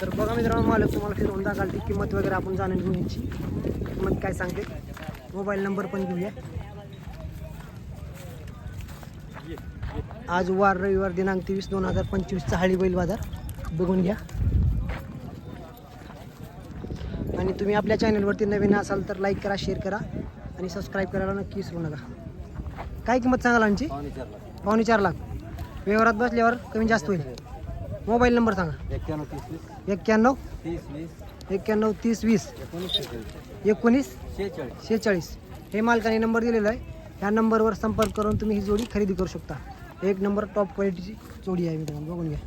तर बघा मित्रांनो मालक तुम्हाला फिरवून दाखवाल ती किंमत वगैरे आपण जाणून घेऊ याची किंमत काय सांगते? मोबाईल नंबर पण घेऊया. आज वार रविवार दिनांक तेवीस दोन हजार पंचवीसचा हाळी बैल बाजार. बघून घ्या. आणि तुम्ही आपल्या चॅनलवरती नवीन असाल तर लाईक करा शेअर करा. आणि सबस्क्राईब करायला नक्की विसरू नका. काय किंमत सांगाल आमची पावणे चार लाख. व्यवहारात बसल्यावर कमी जास्त होईल. मोबाईल नंबर सांगा. एक्क्याण्णव तीस वीस. एक्क्याण्णव तीस वीस. एक्क्याण्णव तीस वीस. एकोणीस शेहेचाळीस. एकोणीस शेहेचाळीस. शेहेचाळीस. हे मालकाने नंबर दिलेला आहे. ह्या नंबरवर संपर्क करून तुम्ही ही जोडी खरेदी करू शकता. एक नंबर टॉप क्वालिटीची जोडी आहे मित्रांनो. बघून घ्या.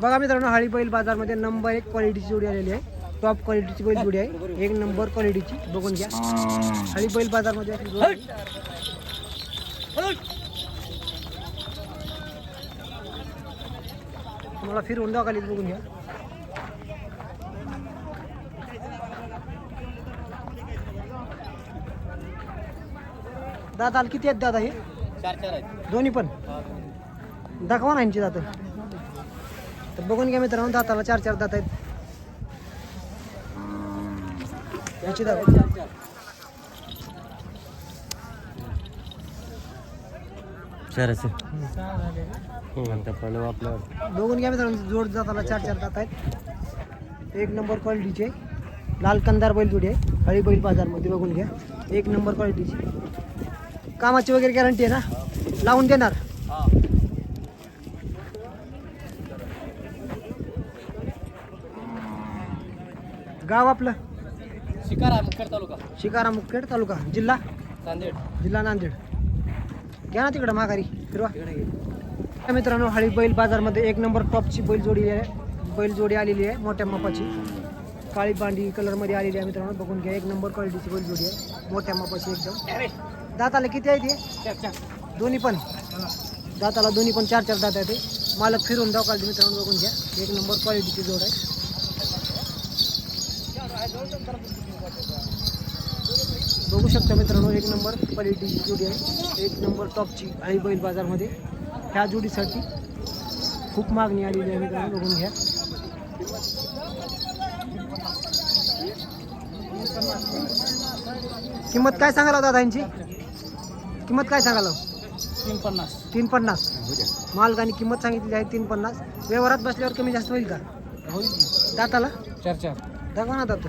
बघा मित्रांनो हाळी बैल बाजारमध्ये नंबर एक क्वालिटीची जोडी आलेली आहे. टॉप क्वालिटीची बैल जोडी आहे. एक नंबर क्वालिटीची बघून घ्या. हाळी बैल बाजारमध्ये. तुम्हाला फिरवून दाखवली बघून घ्या. दादा किती आहेत दादा हे? चार चार आहेत. दोन्ही पण? दाखवा ना यांची दातं. तर बघून घ्या मित्रांनो दाताला चार चार दात आहेत. याची दात. बघून घ्या मित्रांनो जोड दाताला चार चार दात आहेत. एक नंबर क्वालिटीचे. लाल कंदार बैल जोडी हळी बैल बाजारमध्ये बघून घ्या. एक नंबर क्वालिटीची. कामाची वगैरे गॅरंटी आहे ना? लावून देणार? गाव आपलं? शिकारा मुखेड तालुका. शिकारा मुखेड तालुका. जिल्हा? नांदेड. जिल्हा नांदेड. घ्या ना तिकडं माघारी. फिरवा. मित्रांनो हळी बैल बाजारमध्ये एक नंबर टॉपची बैल जोडी आहे. बैल जोडी आलेली आहे मोठ्या मापाची. काळी बांडी कलरमध्ये आलेली आहे मित्रांनो. बघून घ्या एक नंबर क्वालिटीची बैल जोडी आहे. मोठ्या मापाची एकदम. दाताला किती आहे ते? दोन्ही पण. दाताला दोन्ही पण चार चार दात आहे ते. मालक फिरून दाखवाल मित्रांनो बघून घ्या. एक नंबर क्वालिटीची जोड आहे. बघू शकता मित्रांनो एक नंबर क्वालिटीची जोडी आहे. एक नंबर टॉपची आई बैल बाजारमध्ये ह्या जोडीसाठी खूप मागणी आलेली आहे मित्रांनो बघून घ्या. किंमत काय सांगाल दादा यांची किंमत काय सांगाल? तीन पन्नास तीन पन्नास मालकाने किंमत सांगितली आहे तीन पन्नास व्यवहारात बसल्यावर कमी जास्त होईल का? होईल दाताला? चार चार. दाखवा ना दात.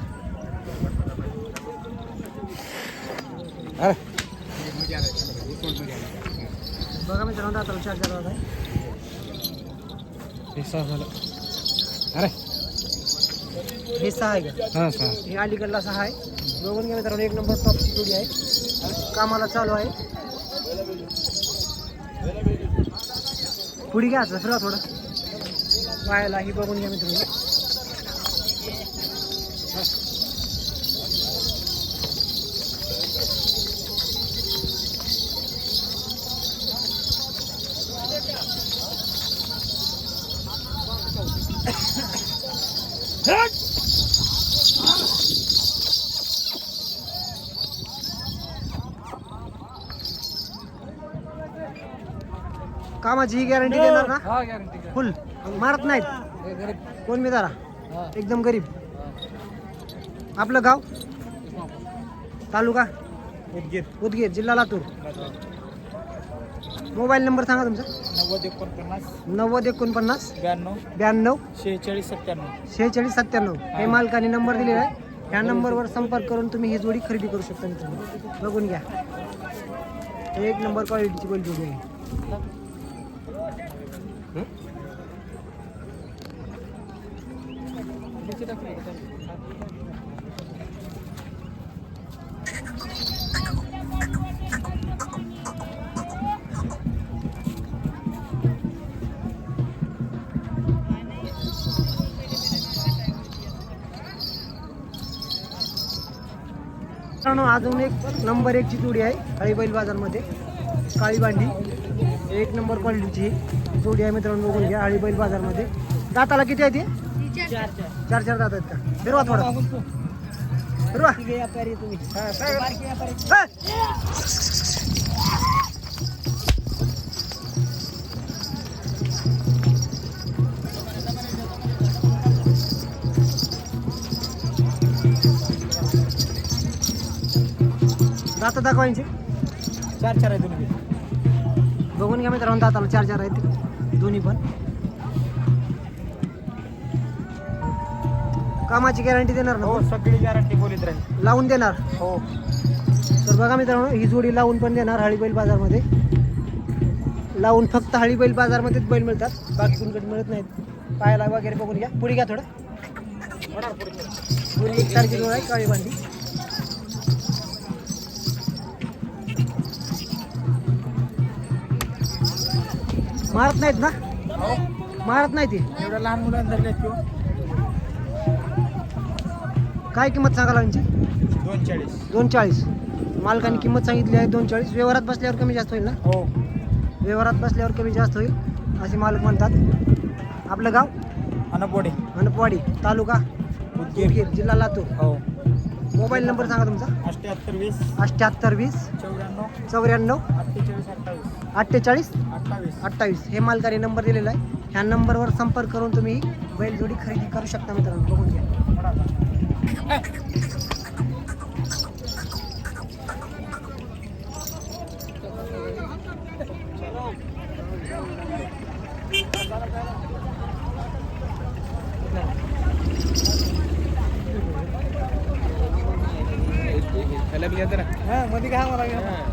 बघा मित्रांनो दाताला चार चार दात आहे हे सहा अरे. हे आहे का? हां सहा. हे अलीकडला सहा आहे. बघून घ्या मित्रांनो एक नंबर टॉपची जोडी आहे. कामाला चालू आहे. पुढे घ्यायचं फिरा थोडं. पायाला ही बघून घ्या मित्रांनो. कामाची ही गॅरंटी देणार ना? हा गॅरंटी फुल. मारत नाहीत. कोण मी जरा? एकदम गरीब. आपलं गाव? तालुका? उदगीर. उदगीर जिल्हा लातूर. मोबाईल नंबर सांगा तुमचा. नव्वद एकोणपन्नास. नव्वद एकोणपन्नास. ब्याण्णव. ब्याण्णव. शेहेचाळीस सत्त्याण्णव. शेहेचाळीस सत्त्याण्णव. हे. मालकाने नंबर दिलेला आहे. ह्या नंबरवर संपर्क करून तुम्ही ही जोडी खरेदी करू शकता मित्रांनो. बघून घ्या. एक नंबर क्वालिटीची बैल जोडी आहे? मित्रांनो अजून एक नंबर एकची जोडी आहे काळी बैल बाजारमध्ये. काळी बांडी एक नंबर क्वालिटीची जोडी आहे मित्रांनो बघून घ्या हळी बैल बाजारमध्ये. दाताला किती आहे ते? चार चार दात आहेत का? फिरवा थोडा. फिरवा. दात दाखवायचे चार चार आहे दोन्ही. बघून घ्या मित्रांनो दाताला चार चार आहेत. दोन्ही पण. कामाची गॅरंटी देणार ना हो सगळी गॅरंटी बोलीत राहील. लावून देणार. हो. तर बघा मित्रांनो ही जोडी लावून पण देणार हळी बैल बाजारमध्ये. लावून फक्त हळी बैल बाजारमध्येच बैल मिळतात. बाकी कुणकडे मिळत नाहीत. पायाला वगैरे बघून घ्या. पुढे घ्या थोडं. दोन्ही एक जोड आहे काळी भांडी मारत नाहीत ना? मारत नाही ते. एवढ्या लहान मुलांना धरले किंवा काय किंमत सांगा यांची? दोन चाळीस दोन चाळीस मालकाने किंमत सांगितली आहे दोन चाळीस व्यवहारात बसल्यावर कमी जास्त होईल ना? हो. व्यवहारात बसल्यावर कमी जास्त होईल असे मालक म्हणतात. आपलं गाव? अनपोडे मनपवाडी तालुका? उदगीर जिल्हा लातूर. हो. मोबाईल नंबर सांगा तुमचा. अठ्ठ्याहत्तर वीस. अठ्ठ्याहत्तर वीस. चौऱ्याण्णव. चौऱ्याण्णव. अठ्ठेचाळीस अठ्ठावीस अठ्ठावीस हे मालकाने नंबर दिलेला आहे ह्या नंबरवर संपर्क करून तुम्ही बैलजोडी खरेदी करू शकता मित्रांनो बघून घ्या हा मध्ये काय मला कशावर